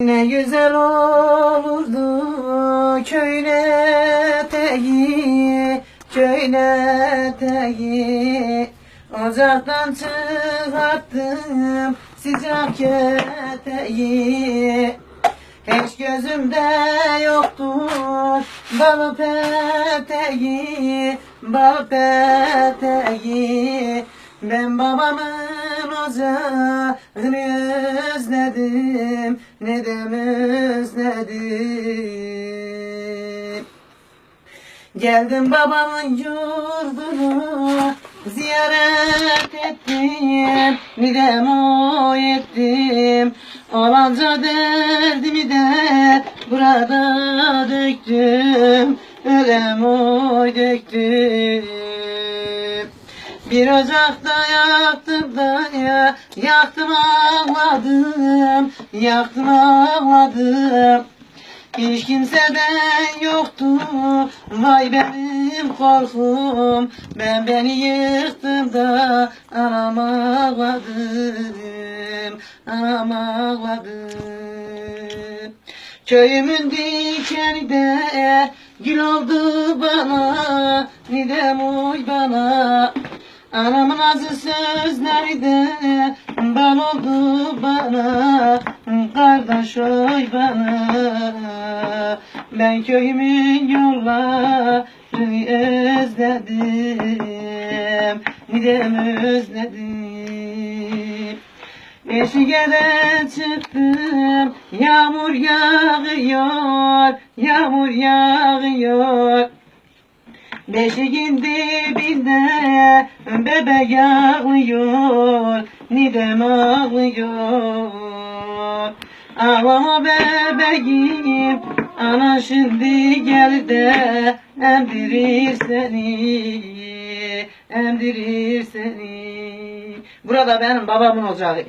Ne güzel olurdu köyün eteği, köyün eteği. Ocaktan çıkarttım sıcak eteği. Hiç gözümde yoktur balık eteği, balık eteği. Ben babamın ocağını özledim, neden özledim. Geldim babamın yurdunu ziyaret ettim, nidem o ettim. Olanca derdimi de burada döktüm, ölem oy döktüm. Bir ocakta yaktım da ya, yaktım ağladım, yaktım ağladım. Hiç kimseden yoktu. Vay benim korkum. Ben beni yıktım da. Anam ağladım. Anam ağladım. Köyümün dikeni de Gül oldu bana. Nidem oy bana Anamın azı sözleri de bal oldu bana. Kardeş oy bana. Ben köyümün yollarını özledim Nidem özledim. Eşiğe çıktım Yağmur yağıyor Yağmur yağıyor Beşiğin dibinde bebek ağlıyor, nidem ağlıyor. Ağlama bebeğim, ana şimdi gel de emdirir seni, emdirir seni. Burada benim babamın ocağı.